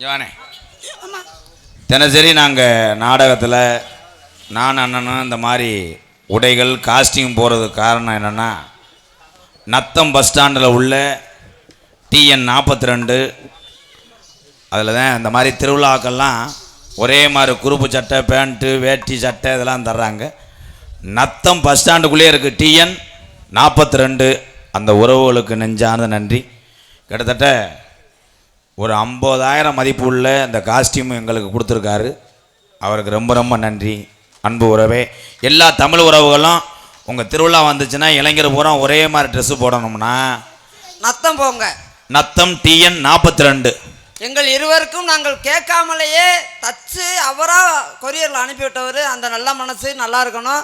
யோனே தினசரி நாங்கள் நாடகத்தில் நான் அண்ணனும் இந்த மாதிரி உடைகள் காஸ்டியூம் போகிறதுக்கு காரணம் என்னென்னா நத்தம் பஸ் ஸ்டாண்டில் உள்ள டிஎன் நாற்பத்தி ரெண்டு அதில் தான் இந்த மாதிரி திருவிழாக்கள்லாம் ஒரே மாதிரி குறுப்பு சட்டை பேண்ட்டு வேட்டி சட்டை இதெல்லாம் தர்றாங்க. நத்தம் பஸ் ஸ்டாண்டுக்குள்ளேயே இருக்குது டிஎன் நாற்பத்தி ரெண்டு அந்த உறவுகளுக்கு நெஞ்சார்ந்த நன்றி. கிட்டத்தட்ட ஒரு ஐம்பதாயிரம் மதிப்பு உள்ள இந்த காஸ்டியூம் எங்களுக்கு கொடுத்துருக்காரு. அவருக்கு ரொம்ப ரொம்ப நன்றி. அன்பு உறவே. எல்லா தமிழ் உறவுகளும் உங்கள் திருவிழா வந்துச்சுன்னா இளைஞர் பூரா ஒரே மாதிரி ட்ரெஸ்ஸு போடணும்னா? நத்தம் போங்க. நத்தம் டிஎன் நாற்பத்தி ரெண்டு எங்கள் இருவருக்கும் நாங்கள் கேட்காமலேயே தச்சு அவராக கொரியரில் அனுப்பிவிட்டவர். அந்த நல்ல மனசு நல்லா இருக்கணும்.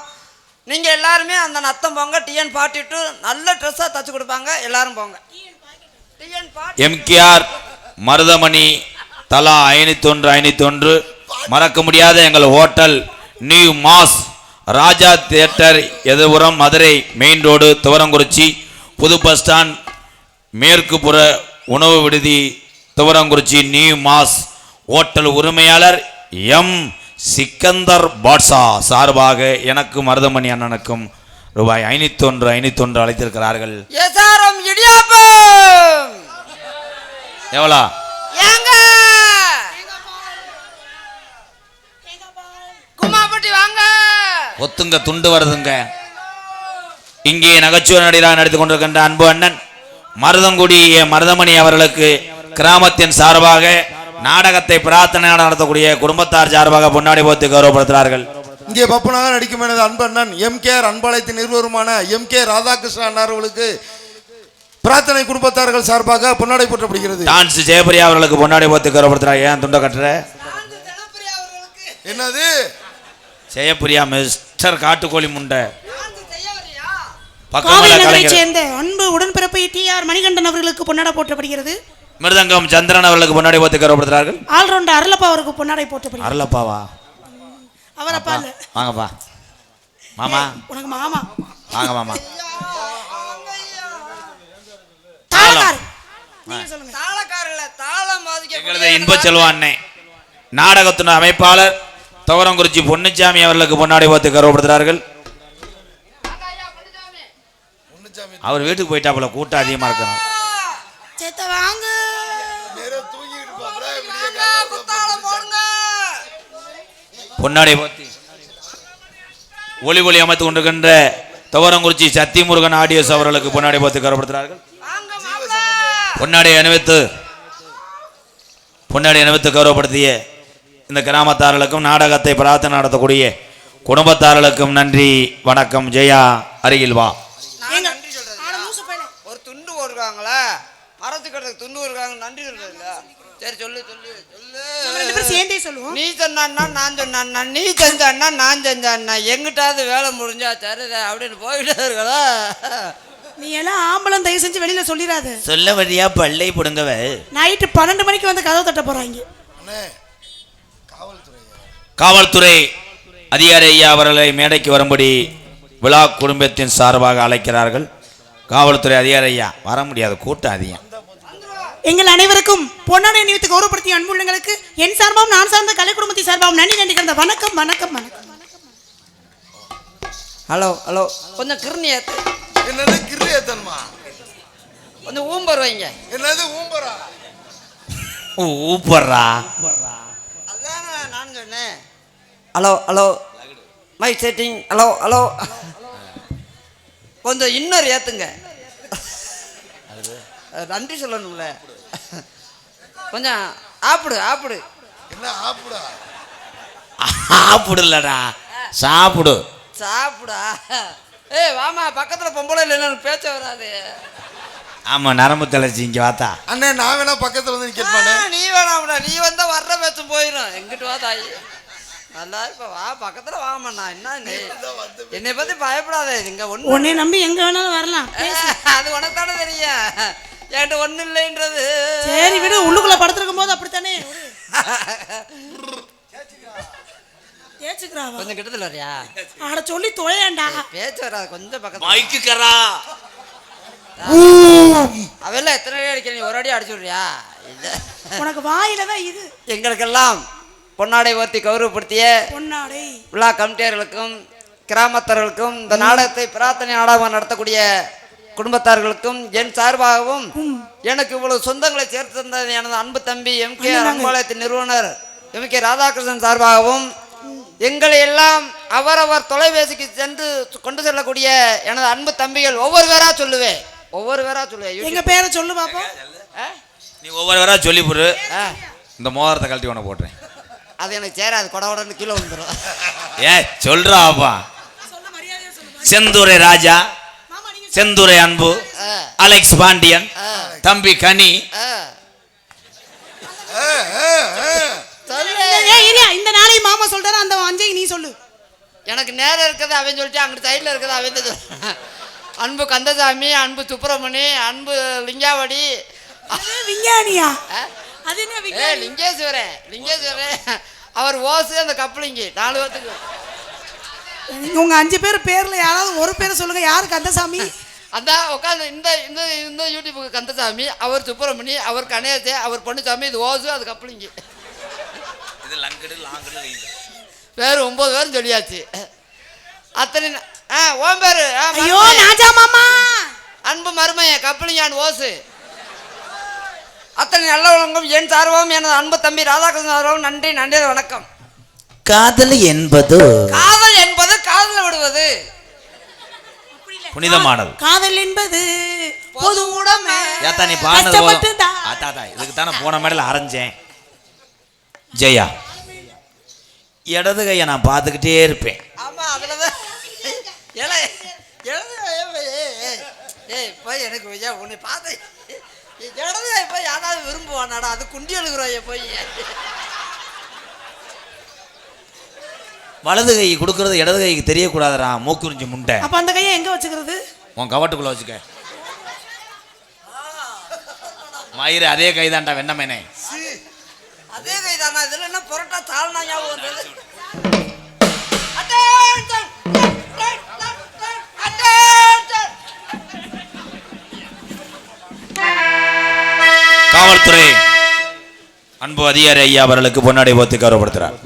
நீங்கள் எல்லாருமே அந்த நத்தம் போங்க. டிஎன் ஃபார்ட்டி டூ நல்ல ட்ரெஸ்ஸாக தச்சு கொடுப்பாங்க. எல்லாரும் போங்க. டிஎன் எம்கேஆர் மருதமணி தலா ஐநூத்தொன்று ஐநூத்தொன்று. மறக்க முடியாத எங்கள் hotel new mass Raja theatre எதிர்புறம் Madurai main road Thuvarankurichi. புது பஸ் ஸ்டாண்ட் மேற்கு புற உணவு விடுதி துவரங்குறிச்சி நியூ மாஸ். ஹோட்டல் உரிமையாளர் எம். சிக்கந்தர் பாட்ஷா. சார்பாக எனக்கும் மருதமணி அண்ணனுக்கும் ரூபாய் ஐநூத்தொன்று ஐநூத்தொன்று அழைத்திருக்கிறார்கள் எஸ்ஆர்எம் எவ்வளோ? ஒத்துங்க துண்டு வருதுங்க. இங்கே நகைச்சுவை நடிகராக நடித்துக் கொண்டிருக்கின்ற அன்பு அண்ணன் மருதங்குடி ஏ. மருதமணி அவர்களுக்கு கிராமத்தின் சார்பாக நாடகத்தை பிரார்த்தனை நடத்தக்கூடிய குடும்பத்தார் சார்பாக பொன்னாடி போத்து கௌரவப்படுத்துகிறார்கள். இங்கே பப்பனாக நடிக்கும் எனது அன்பண்ணன் எம் கே. அன்பாளையத்தின் நிறுவனமான எம் கே. ராதாகிருஷ்ணன் அவர்களுக்கு பிரார்த்தனை குடும்பத்தார்கள் சார்பாக பொன்னாடை போற்றப்படுகிறது. டான்ஸ் ஜெயபிரியா அவர்களுக்கு பொன்னாடி போத்து கௌரவப்படுத்துறார் ஏன் துண்டை கட்டுற? என்னது? ஜெயபிரியா மிஸ்டர் காட்டுக்கோழி முண்டை. கலைஞர். சேர்ந்த அன்பு உடன்பிறப்பை டி ஆர் மணிகண்டன் அவர்களுக்கு பொன்னாடை போற்றப்படுகிறது. மிருதங்கம் சந்திரன் அவர்களுக்கு பொன்னாடி போத்து கௌரவப்படுத்துகிறார்கள். ஆல்ரவுண்டர் அருளப்பா அவருக்கு பொன்னாடை போற்றப்படுகிறது. அருளப்பாவா? அவர் அப்பா இல்ல வாங்கப்பா மாமா உனக்கு மாமா. வாங்க மாமா தாளக்கார் நீங்க சொல்லுங்க தாளக்காரில் தாளம் எங்களது இன்ப செல்வாண்ணே. நாடகத்தின் அமைப்பாளர் துவரங்குறிச்சி பொன்னுச்சாமி அவர்களுக்கு பொன்னாடி பார்த்து கௌரவப்படுத்துகிறார்கள். அவர் வீட்டுக்கு போயிட்டாப்புல கூட்டம் அதிகமா போடுங்க. பொன்னாடி பார்த்து ஒளி ஒளி அமைத்துக் கொண்டிருக்கின்ற துவரங்குறிச்சி சத்தியமுருகன் ஆடியோஸ் அவர்களுக்கு பொன்னாடி பார்த்து கௌரவப்படுத்துகிறார்கள். பொன்னாடி அணிவித்து பொன்னாடி அணிவித்து கௌரவப்படுத்திய இந்த கிராமத்தார்களுக்கும் நாடகத்தை பிரார்த்தனை நடத்தக்கூடிய குடும்பத்தார்களுக்கும் நன்றி வணக்கம். ஜெயா அருகில் வா. ஒரு துண்டு போடுறாங்களே மரத்துக்கட்டுறதுக்கு துண்டு போடுறாங்க நன்றி சொல்றது இல்ல சரி சொல்லு சொல்லு சொல்லு. சேர்ந்தே சொல்லுவோம். நீ சொன்னா நான் சொன்னா நீ செஞ்சான்னா நான் செஞ்சான்னா எங்கிட்டாவது வேலை முடிஞ்சா சரிதா அப்படின்னு போயிட்டே இருக்கா நீ எல்லாம் ஆம்பளம் தயவு செஞ்சு வெளியில சொல்லிடாத சொல்ல வழியா பல்லை புடுங்கவ நைட்டு பன்னெண்டு மணிக்கு வந்து கதவு தட்ட போறாங்க. காவல்துறை. அதிகாரி ஐயா அவர்களை மேடைக்கு வரும்படி விழா குடும்பத்தின் சார்பாக அழைக்கிறார்கள். காவல்துறை அதிகாரி ஐயா வர முடியாது கூட்டம் அதிகம் எங்கள் அனைவருக்கும் பொன்னாடை நிமித்து கௌரவப்படுத்திய அன்புள்ளங்களுக்கு என் சார்பாகவும் நான் சார்ந்த கலை குடும்பத்தின் சார்பாகவும் நன்றி நன்றி கலந்த வணக்கம் வணக்கம் வணக்கம். Hello hello. கொஞ்சம் கிருணி ஏத்து என்னது கிரியத்தன்மா கொஞ்சம் ஊம்பர் வைங்க. என்னது ஊம்பரா? ஊப்பர்றா அதானே நான் சொன்னேன். Hello hello. My setting hello hello. கொஞ்சம் இன்னொரு ஏத்துங்க. அது. நன்றி சொல்லணும்ல. கொஞ்சம் ஆப்பிடு ஆப்பிடு. என்ன ஆப்புடா? சாப்பிடலடா சாப்பிடு. சாப்பிடா. ஏய் வாமா பக்கத்தில் பொம்பளை இல்லைன்னு பேச்ச வராது. ஆமா நரம்பு தளர்ச்சி இங்க வாத்தா. அண்ணே நான் வேணா பக்கத்துல வந்து ஆ, நீ வேணாம்டா நீ வந்தா வர்ற பேச்சும் போயிடும் எங்கிட்டு வா தாயி? நல்லா இப்ப வா பக்கத்துல வாமண்ணா என்ன நீ? என்னை பத்தி பயப்படாத இங்க ஒண்ணு உன்னை நம்பி எங்க வேணாலும் வரலாம். அது உனக்கு தானே தெரியும். என்கிட்ட ஒண்ணு இல்லைன்றது. சரி விடு உள்ளுக்குள்ள படுத்திருக்கும் போது அப்படித்தானே? ஏச்சுக்கிறாவா கொஞ்சம் கிட்டத்துல வரியா? ஆட சொல்லி தொலையாண்டா. பேச்சு வராது கொஞ்சம் பக்கத்துல. மைக்கு கரா அவெல்லாம் எத்தனை அடி அடிக்கிற நீ ஒரு அடி அடிச்சு விடுறியா? உனக்கு வாயில தான் இது. எங்களுக்கெல்லாம் பொன்னாடை ஓர்த்தி கௌரவப்படுத்திய பொன்னாடை. விழா கமிட்டியர்களுக்கும் கிராமத்தர்களுக்கும் இந்த நாடகத்தை பிரார்த்தனை நாடகம் நடத்தக்கூடிய குடும்பத்தார்களுக்கும் என் சார்பாகவும் எனக்கு இவ்வளவு சொந்தங்களை சேர்த்து தந்த எனது அன்பு தம்பி எம் கே அன்பாலயத்தின் நிறுவனர் எம் கே ராதாகிருஷ்ணன் சார்பாகவும் எங்களை எல்லாம் அவரவர் தொலைபேசிக்கு சென்று கொண்டு செல்லக்கூடிய எனது அன்பு தம்பிகள் ஒவ்வொரு பேரா சொல்லுவேன் ஒவ்வொரு பேரா சொல்லுவேன் எங்க பேரை சொல்லு பாப்போம். ஆ? நீ ஒவ்வொருவரா சொல்லி போடு. ஆ, இந்த மோதிரத்தை கழட்டி உன போடுறேன் அது எனக்கு சேராது. கொட உடனே கீழே வந்துடும் ஏ சொல்றாப்பா செந்துரை ராஜா செந்துரை அன்பு அலெக்ஸ் பாண்டியன் ஆ, தம்பி கனி ஆ. ஆ, ஆ, ஆ. சொல்லு ஏய் இரியா இந்த நாளையும் மாமா சொல்றாரு அந்த அஞ்சை நீ சொல்லு. எனக்கு நேரம் இருக்கிறது அவன் சொல்லிட்டு அங்கிட்டு சைடில் இருக்கிறது அவன் தான். அன்பு கந்தசாமி அன்பு சுப்பிரமணி அன்பு லிங்காவடி. விஞ்ஞானியா? அது என்ன லிங்கேஸ்வரன் லிங்கேஸ்வரன். அவர் ஓசு அந்த கப்பலிங்கி. நாலு பேர்த்துக்கு உங்க அஞ்சு பேர் பேர்ல யாராவது ஒரு பேரை சொல்லுங்க. யாரு கந்தசாமி? அதான் உட்காந்து இந்த இந்த இந்த யூடியூபுக்கு கந்தசாமி அவர் சுப்பிரமணி அவர் கணேசே அவர் பொன்னுசாமி இது ஓசு அது கப்பலிங்கி. இது லங்கடு லாங்கடு பேர் ஒன்பது பேரும் சொல்லியாச்சு. அத்தனை ஆ ஓம் பேரு. ஆ, ஐயோ. நாஜா மாமா. அன்பு மருமையன் கப்பலிங்கான் ஓசு. அத்தனை நல்லவங்களும் என் சார்பாகவும் எனது அன்பு தம்பி ராதாகிருஷ்ணன் சார்பாகவும் நன்றி நன்றி வணக்கம். காதல் என்பது காதல் என்பது காதல் விடுவது. புனிதமானது. காதல் என்பது பொது உடைமை. ஏத்தா நீ பாடினது. அத்தாத்தா இதுக்கு தானே. போன மேடல அரைஞ்சேன். ஜெயா இடது கையை நான் பார்த்துக்கிட்டே இருப்பேன். ஆமா அதுலதான் ஏல எழுது ஏய் போய் எனக்கு ஐயா உன்னை பார்த்து இடது போய் யாராவது விரும்புவானாடா? அது குண்டி எழுதுறோம் போய். வலது கை கொடுக்கறது இடது கைக்கு தெரியக்கூடாதுடா மூக்குறிஞ்சி முண்டை. அப்ப அந்த கையை எங்க வச்சுக்கிறது? உன் கவட்டுக்குள்ள வச்சுக்க. மயிறு அதே கைதான்டா வெண்ணமேனே அதே கைதானா இதுல என்ன புரட்டா தாழ்னா ஞாபகம் வந்தது! காவல்துறை அன்பு அதிகாரி ஐயா அவர்களுக்கு பொன்னாடை போத்து கௌரவப்படுத்துறார்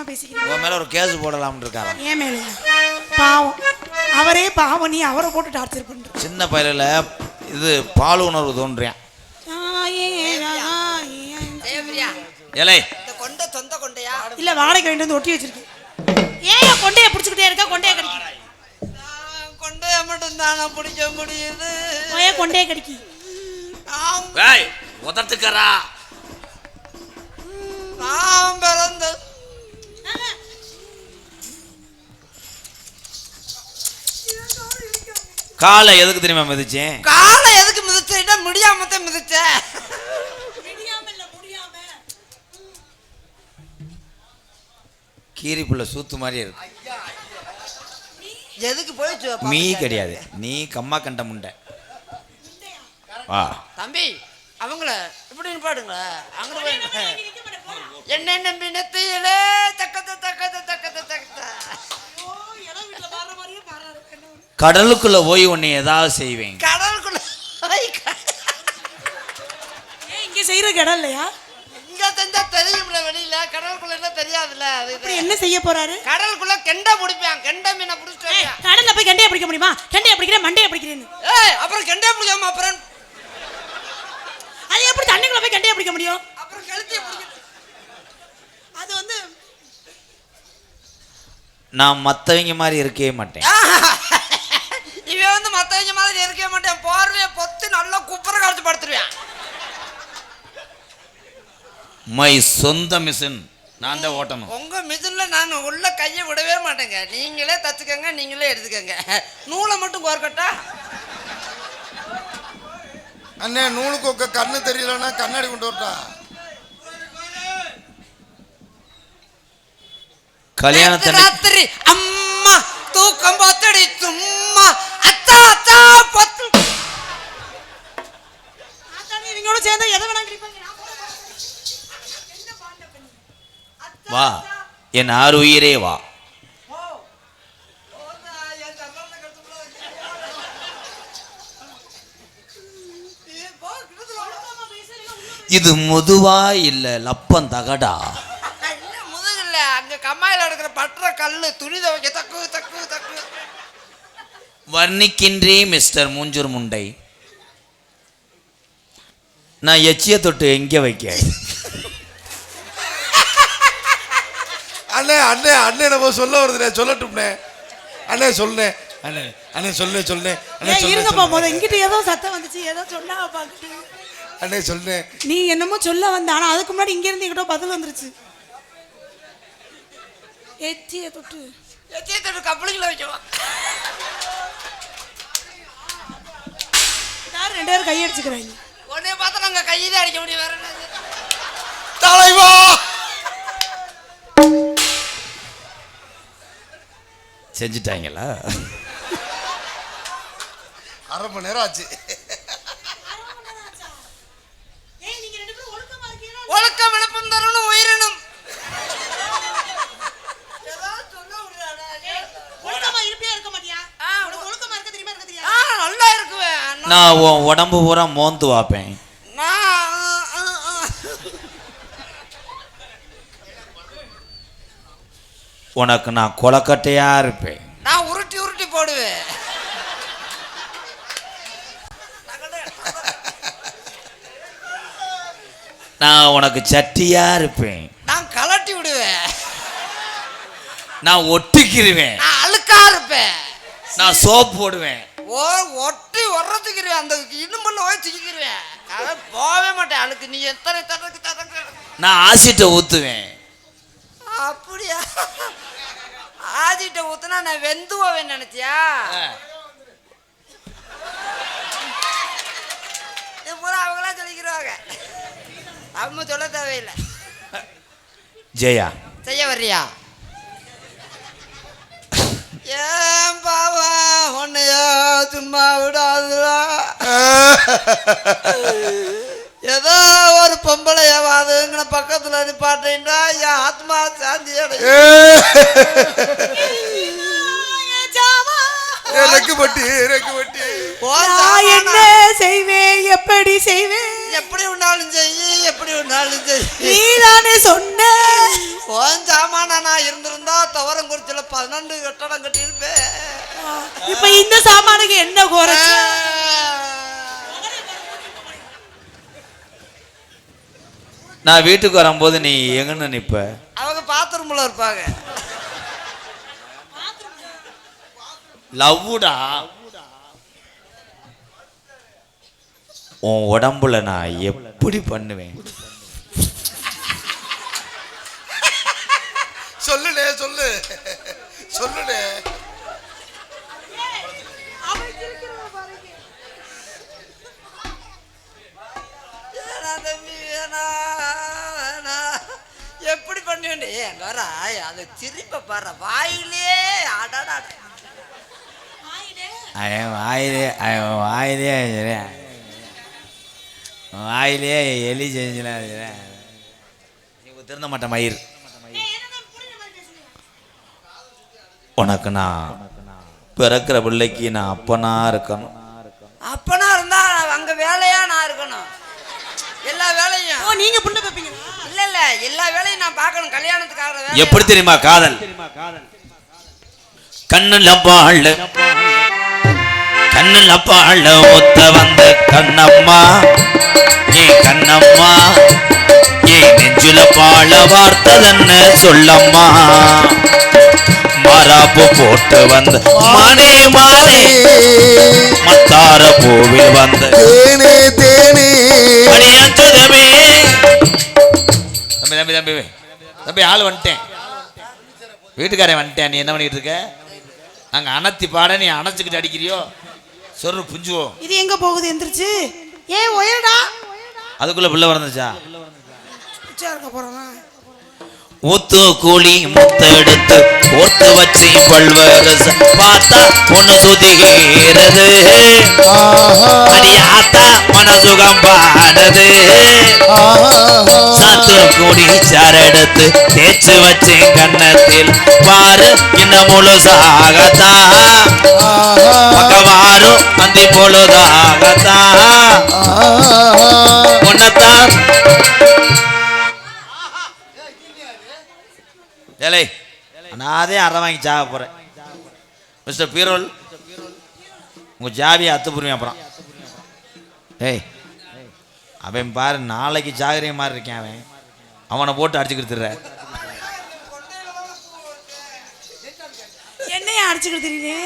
ரகசியமா பேசிக்கிறீங்க உன் மேல ஒரு கேஸ் போடலாம்னு இருக்காராம் ஏன் மேலே? பாவம். அவரே பாவம் நீ அவரை போட்டு டார்ச்சர் பண்ற. சின்ன பயிரில் இது பால் உணர்வு. ஜெயபிரியா, ஏலே. இந்த கொண்டை சொந்த கொண்டையா? இல்ல வாடகை வேண்டிய வந்து ஒட்டி வச்சிருக்கு ஏன் கொண்டைய பிடிச்சுக்கிட்டே இருக்க? கொண்டைய கடிக்கு. நான் கொண்டைய மட்டும் தானே பிடிக்க முடியுது. ஏன் கொண்டைய கடிக்கி? நாம் ஏய் பிறந்த காலை எதுக்கு தெரியுமா மிதிச்சேன்? காலை எதுக்கு மிதிச்சா முடியாம தான் மிதிச்ச கீரி புள்ள சூத்து மாதிரி இருக்கு. எதுக்கு போய் மீ கிடையாது. நீ கம்மா கண்ட முண்டை. வா. தம்பி அவங்கள இப்படி போய் நிப்பா. என்ன நம்பி நெத்தியிலே கடலுக்குள்ள போய் உன்னை ஏதாவது செய்வேன். கடலுக்குள்ள இங்க செய்யற இடம் இல்லையா இங்க தெரிஞ்சா தெரியும்ல வெளியில. கடலுக்குள்ள என்ன தெரியாதுல்ல அது. என்ன செய்ய போறாரு? கடலுக்குள்ள கெண்டை பிடிப்பான். கெண்டை மீனை பிடிச்சிட்டு. கடல்ல போய் கண்டைய பிடிக்க முடியுமா? கண்டைய பிடிக்கிறேன் மண்டைய பிடிக்கிறேன்னு. ஏய் அப்புறம் கெண்டை பிடிக்காம அப்புறம்? அது எப்படி தண்ணிக்குள்ள போய் கண்டைய பிடிக்க முடியும்? அப்புறம் கழுத்திய பிடிக்க அது வந்து நான் மற்றவங்க மாதிரி இருக்கவே மாட்டேன். இவன் வந்து மத்தவங்க மாதிரி இருக்கவே மாட்டேன். போர்வைய பொத்து நல்லா குப்புற கழிச்சு படுத்துருவேன். மை சொந்த மிஷின் நான் தான் ஓட்டணும். உங்க மிதுன்ல நான் உள்ள கையை விடவே மாட்டேங்க. நீங்களே தச்சுக்கங்க நீங்களே எடுத்துக்கங்க. நூலை மட்டும் கோர்க்கட்டா அண்ணே நூலுக்கு ஒக்க கண்ணு தெரியலன்னா கண்ணாடி கொண்டு வரட்டா? கல்யாணத்தை ராத்திரி அம்மா தூக்கம் பத்தடி சும்மா அத்தா அத்தா பத்து இவங்களோட சேர்ந்தா எதை வேணா கிடைப்பாங்க நான் போட மாட்டேன். என்ன பாண்ட பெண்ணு? அத்தா, வா அத்தா. என் ஆறு உயிரே வா இது முதுவா இல்ல லப்பம் தகடா கம்மாயில எடுக்கிற பற்ற கல்லு துணி துவைக்க தக்கு தக்கு தக்கு. வர்ணிக்கின்றே மிஸ்டர் மூஞ்சூர் முண்டை. நான் எச்சிய தொட்டு எங்க வைக்க? அண்ணே அண்ணே அண்ணே நம்ம சொல்ல வருதுண்ணே சொல்லட்டும்ண்ணே. அண்ணே சொல்லுண்ணே. அண்ணே அண்ணே சொல்லுண்ணே சொல்லுண்ணே. அண்ணே இருங்கப்பா. போதும் இங்கிட்ட ஏதோ சத்தம் வந்துச்சு ஏதோ சொன்னா பாக்குது அண்ணே சொல்லுண்ணே. நீ என்னமோ சொல்ல வந்த ஆனா அதுக்கு முன்னாடி இங்க இருந்து எங்கிட்ட பதில் வந்துருச்சு. எச்சிய தொட்டு. எச்சேத்தோட கப்பலிங்கள வைக்கவா யார் ரெண்டு பேரும் கையடிச்சுக்கிறாங்க உடனே பார்த்தா நாங்க கையதே அடிக்க முடியும். வேற தலைவா! செஞ்சுட்டாங்களா? அரை மணி நேரம் ஆச்சு ஏய் நீங்க ரெண்டு பேரும் ஒழுக்கமா இருக்கீங்களா ஒழுக்கம் விழுப்பம் தரணும் உயிரினும் ஏதாவது சொல்ல முடியாதா? ஒழுக்கமா இருப்பியா இருக்க மாட்டியா ஆ, உனக்கு ஒழுக்கமா இருக்க தெரியுமா இருக்க ஆ, தெரியாது நல்லா இருக்குவேன் நான் உன் உடம்பு பூரா மோந்து வாப்பேன். உனக்கு நான் கொலக்கட்டையா இருப்பேன். நான் உருட்டி உருட்டி போடுவேன். நான் உனக்கு சட்டியா இருப்பேன். நான் கலட்டி விடுவேன். நான் ஒட்டிக்கிருவேன். நான் அழுக்கா இருப்பேன். நான் சோப் போடுவேன். ஓ ஒட்டி உரத்துக்கிருவேன் அந்த இடும்புல போய் சிக்கிக்கிருவேன் அதான் போகவே மாட்டேன். அழுக்கு நீ எத்தனை தடக்கு தடக்கு நான் ஆசிட்ட ஊத்துவேன். அப்படியா? ஆதிட்ட ஊத்துனா நான் வெந்து போவேன் நினைச்சியா இது பூரா அவங்களா சொல்லிக்கிறாங்க அவங்க சொல்ல தேவையில்லை. ஜெயா. செய்ய வர்றியா? ஏன் பாவா? உன்னையா சும்மா விடாதுடா? ஏதோ ஒரு பொம்பளையாவாதுங்கிற பக்கத்துல நிப்பாட்டேன்டா என் ஆத்மா சாந்தி அடையும் ரெக்கு பட்டி ரெக்கு பட்டி உன் நான் சாமானா என்ன செய்வேன்? எப்படி செய்வேன்? எப்படி உண்டாலும் செய்யி எப்படி உண்டாலும் செய்யி நீதானே சொன்ன. உன் சாமானா நான் இருந்திருந்தா துவரங்குறிச்சியில் பதினொன்று கட்டடம் கட்டியிருப்பேன் இப்ப இந்த சாமானுக்கு என்ன குறைச்சு நான் வீட்டுக்கு வரும்போது நீ எங்கன்னு நிப்ப? அவங்க பாத்ரூம்ல இருப்பாங்க. லவ்வுடா. உன் உடம்புல நான் எப்படி பண்ணுவேன் சொல்லுண்ணே சொல்லு சொல்லுடே. எப்படி பண்ணுவேன் எங்க வர அது திருப்ப பாரு. வாயிலே அடடா. அவன் வாயிலே அவன் வாயிலே சரியா? வாயிலே எலி செஞ்சுனா சரியா? நீ திருந்த மாட்ட மயிர். உனக்கு நான் பிறக்கிற பிள்ளைக்கு நான் அப்பனா இருக்கணும். அப்பனா இருந்தா அங்க வேலையா நான் இருக்கணும். எல்லா வேலையும். ஓ நீங்க புண்ணு வைப்பீங்களா? இல்ல இல்ல. எல்லா வேலையும் நான் பார்க்கணும். கல்யாணத்துக்காக வேலை எப்படி தெரியுமா காதல்? கண்ணுல பாழ் கண்ணுல பாழ ஒத்த வந்த கண்ணம்மா ஏ கண்ணம்மா ஏ நெஞ்சுல பாழ வார்த்ததன்னு சொல்லம்மா? மாறாப்பு போட்டு வந்த மானே மானே மத்தார பூவில் வந்த தேனே தேனே. அடியாச்சுதமே தம்பி தம்பி தம்பி தம்பி. ஆள் வந்துட்டேன். வீட்டுக்காரன் வந்துட்டேன். நீ என்ன பண்ணிட்டு இருக்க? நாங்கள் அணத்தி பாட நீ அணைச்சிக்கிட்டு அடிக்கிறியோ? சொரு புஞ்சுவோம் இது எங்க போகுது? எந்திரிச்சு. ஏ ஒயடா அதுக்குள்ள பிள்ளை உச்சா இருக்க போறானா ஊத்து கூலி முத்தெடுத்து கோர்த்து வச்சு பல்வரச பார்த்தா பொண்ணு சுதிகிறது அடி ஆத்தா மனசுகம் பாடுது. சாத்து கூடி சாரெடுத்து தேய்ச்சு வச்சு கன்னத்தில். பாரு இன்னும் முழுசாகத்தான். பக்கவாரும் அந்தி பொழுதாகத்தான். அதே அரை வாங்கி சாக போகிறேன் மிஸ்டர் பீரோல் உங்கள் ஜாவியை அத்து புரியும் அப்புறம். ஏய் அவன் பாரு நாளைக்கு ஜாகிரிய மாதிரி இருக்கேன் அவன். அவனை போட்டு அடிச்சுக்கிட்டுற என்னைய அடிச்சுக்கிட்டு தெரியுது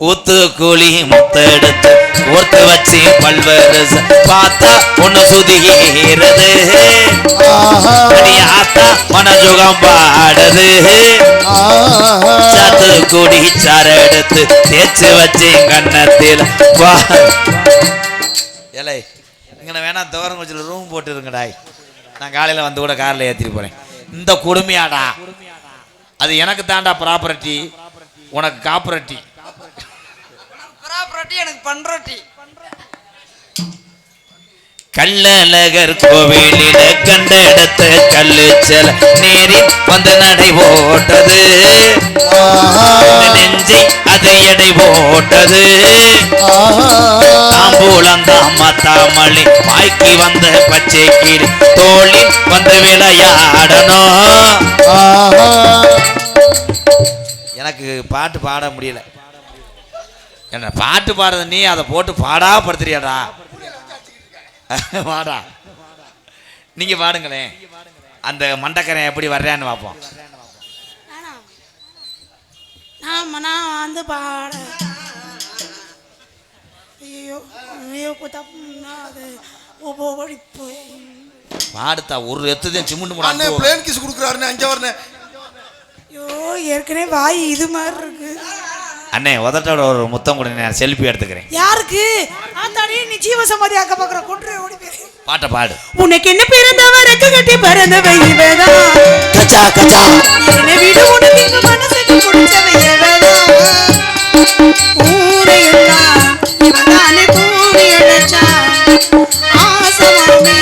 ஊத்து கூலி முத்தெடுத்து கோர்த்து வச்சு பல்வேறு ச- பார்த்தா ஒண்ணு சுதிகிறது மனஜுகம் பாடுது சாத்து கூடி சாரெடுத்து தேய்ச்சு வச்சு கன்னத்தில். வா. ஏலே இங்கே வேணா துவரம் கொஞ்சம் ரூம் போட்டுருங்கடாய் நான் காலையில் வந்து கூட காரில் ஏற்றிட்டு போகிறேன் இந்த கொடுமையாடா. அது எனக்கு தாண்டா ப்ராப்பர்ட்டி உனக்கு காப்பரட்டி. பராபரட்டி எனக்கு பண்றட்டி. கள்ளழகர் கோவிலில கண்ட இடத்த கல்லு செல நேரில் வந்து நடை போட்டது. நெஞ்சை அது எடை போட்டது. தாம்பூலம் தாம தாமளி வாய்க்கு வந்த பச்சை கீழ் தோளில் வந்து விளையாடணும். எனக்கு பாட்டு பாட முடியல. என்ன பாட்டு பாடுறது நீ அதை போட்டு பாடா படுத்துறியாடா? வாடா. நீங்க பாடுங்களேன். அந்த மண்டக்கரன் எப்படி வர்றான்னு பார்ப்போம் நான் வந்து பாட. ஐயோ ஐயோ அது ஒவ்வொரு இப்போ பாடுத்தா ஒரு எத்துதையும் சிமுண்டு அண்ணே முடாந்து பிளேன் கிஸ் ஐயோ ஏற்கனவே வாய் இது மாதிரி இருக்கு. அண்ணே உதட்டோட ஒரு முத்தம் கூட நான் செல்ஃபி எடுத்துக்கிறேன். யாருக்கு? ஆத்தாடி நீ ஜீவ சமாதி ஆக்க பாக்குற கொன்று ஓடி பாட்டை பாடு. உனக்கு என்ன பிறந்தவருக்கு கட்டி பிறந்தவை இவதான் கச்சா கச்சா என்னை விட உனக்கு இங்க மனசுக்கு பிடிச்சவை இவதான் ஊரை எல்லாம் இவதானே கூறி அழைச்சா ஆசமாமே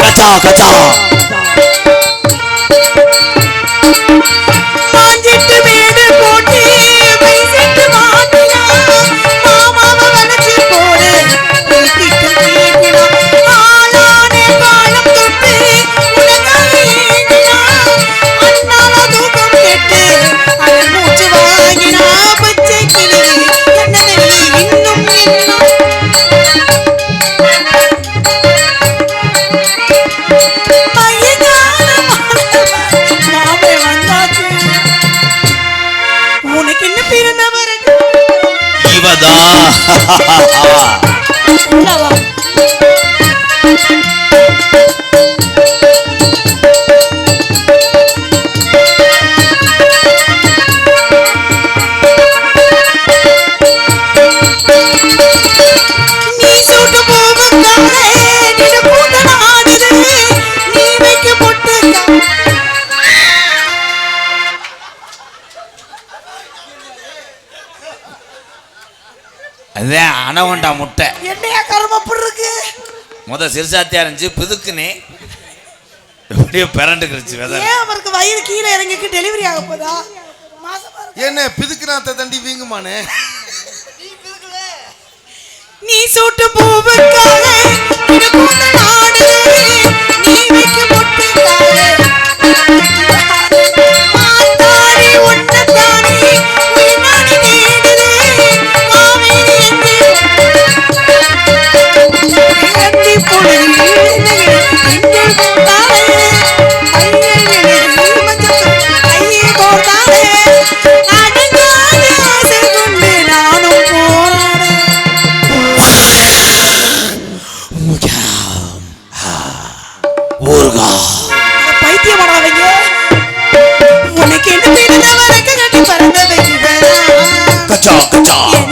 கச்சா கச்சா அணவண்டா முட்டை. என்னையா கரும அப்படி இருக்கு முத சிறுசாத்தியா இருந்துச்சு பிதுக்குனே. எப்படியோ பிறண்டுக்கிடுச்சு விதை. ஏன் அவருக்கு வயிறு கீழே இறங்கிக்கு டெலிவரி ஆக போதா. என்ன பிதுக்குனாத்த தண்டி வீங்குமானே? நீ சூட்டு பூவுக்காக 자.